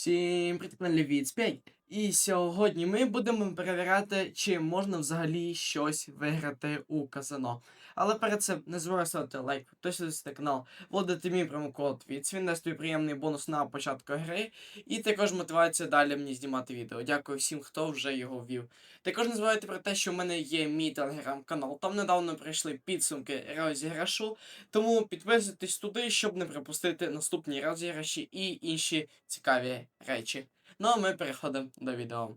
Всім привіт, на Лівіц 5. І сьогодні ми будемо перевіряти, чи можна взагалі щось виграти у казино. Але перед цим не забувай ставити лайк, підписуйтесь на канал, вводити мій промокод від він дасть тобі приємний бонус на початку гри, і також мотивація далі мені знімати відео. Дякую всім, хто вже його ввів. Також не забувайте про те, що в мене є мій телеграм-канал. Там недавно прийшли підсумки розіграшу, тому підписуйтесь туди, щоб не пропустити наступні розіграші і інші цікаві речі. Ну а ми переходимо до відео.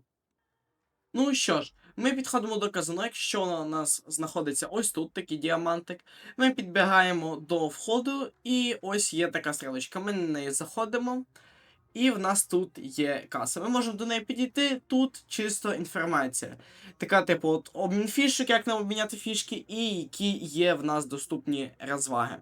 Ну що ж, ми підходимо до казино, якщо у нас знаходиться ось тут такий діамантик. Ми підбігаємо до входу, і ось є така стрілочка. Ми на неї заходимо. І в нас тут є каса. Ми можемо до неї підійти. Тут чисто інформація. Така, типу, от обмін фішок, як нам обміняти фішки, і які є в нас доступні розваги.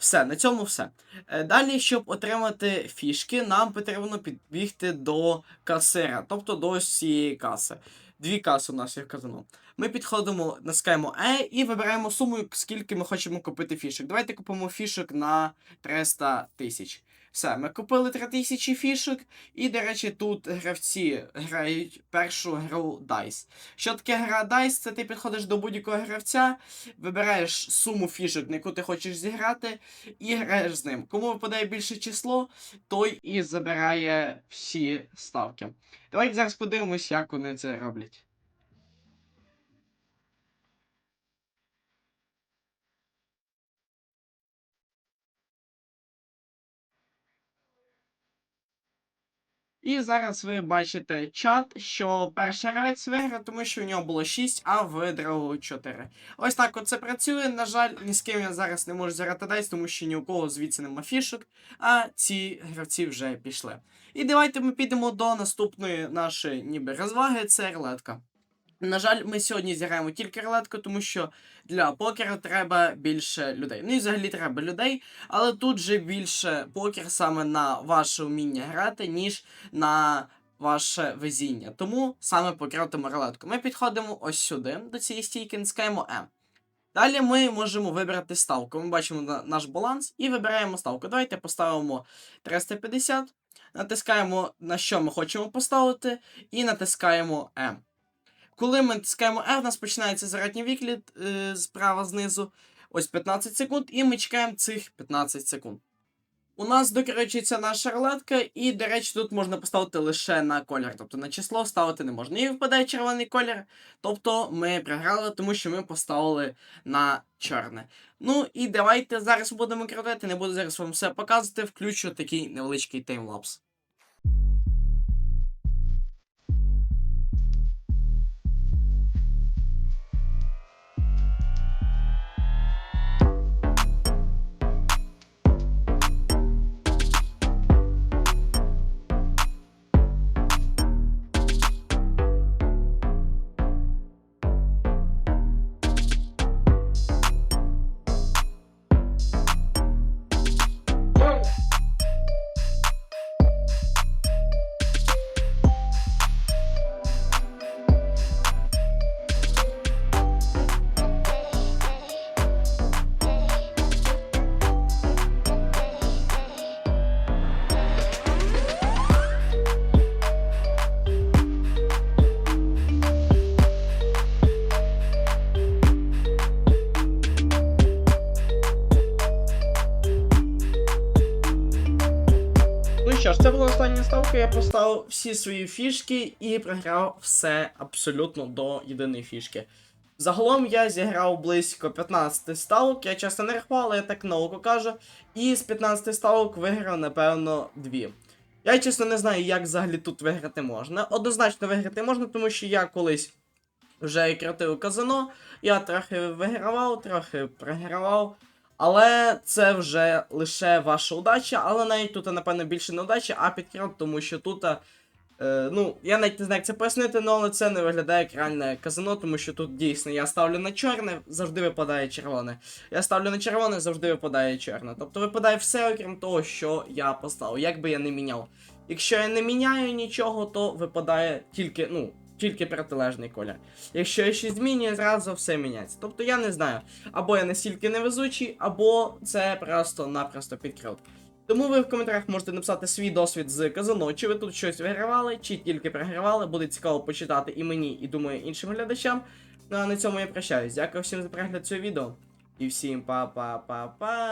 Все, на цьому все. Е, Далі, щоб отримати фішки, нам потрібно підбігти до касира, тобто до цієї каси. Дві каси у нас є в казино. Ми підходимо, натискаємо E і вибираємо суму, скільки ми хочемо купити фішок. Давайте купимо фішок на 300 тисяч. Все, ми купили 3000 фішок, і, до речі, тут гравці грають першу гру DICE. Що таке гра DICE? Це ти підходиш до будь-якого гравця, вибираєш суму фішок, на яку ти хочеш зіграти, і граєш з ним. Кому випадає більше число, той і забирає всі ставки. Давайте зараз подивимось, як вони це роблять. І зараз ви бачите чат, що перший гравець виграв, тому що у нього було 6, а в другого 4. Ось так от це працює. На жаль, ні з ким я зараз не можу зіграти дайс, тому що ні у кого звідси нема фішок, а ці гравці вже пішли. І давайте ми підемо до наступної нашої ніби розваги, це рулетка. На жаль, ми сьогодні зіграємо тільки рулетку, тому що для покера треба більше людей. Ну і взагалі треба людей, але тут же більше покер саме на ваше вміння грати, ніж на ваше везіння. Тому саме покератимо рулетку. Ми підходимо ось сюди, до цієї стійки, натискаємо М. Далі ми можемо вибрати ставку. Ми бачимо наш баланс і вибираємо ставку. Давайте поставимо 350, натискаємо на що ми хочемо поставити, і натискаємо М. Коли ми натискаємо R, у нас починається зворотній вигляд е, справа знизу. Ось 15 секунд, і ми чекаємо цих 15 секунд. У нас докорочується наша рулетка, і, до речі, тут можна поставити лише на колір, тобто на число ставити не можна. І випадає червоний колір, тобто ми програли, тому що ми поставили на чорне. Ну і давайте зараз будемо крутити, не буду зараз вам все показувати, включу такий невеличкий таймлапс. Що ж, це була остання ставка. Я поставив всі свої фішки і програв все абсолютно до єдиної фішки. Загалом я зіграв близько 15 ставок, я часто не рахував, але я так на око кажу. І з 15 ставок виграв, напевно, 2. Я чесно не знаю, як взагалі тут виграти можна. Однозначно виграти можна, тому що я колись вже крутив казино, я трохи вигравав, трохи програвав. Але це вже лише ваша удача, але навіть тут, напевно, більше не удача, а підкрут, тому що тут. Е, ну, я навіть не знаю, як це пояснити, ну, але це не виглядає як реальне казино, тому що тут дійсно я ставлю на чорне, завжди випадає червоне. Я ставлю на червоне, завжди випадає чорне. Тобто випадає все, окрім того, що я поставив, як би я не міняв. Якщо я не міняю нічого, то випадає тільки, ну, тільки протилежний колір. Якщо я щось змінюю, зразу все міняється. Тобто я не знаю, або я настільки невезучий, або це просто-напросто підкрут. Тому ви в коментарях можете написати свій досвід з казино, чи ви тут щось вигравали, чи тільки програвали. Буде цікаво почитати і мені, і думаю, іншим глядачам. Ну а на цьому я прощаюсь. Дякую всім за перегляд цього відео. І всім па-па-па-па.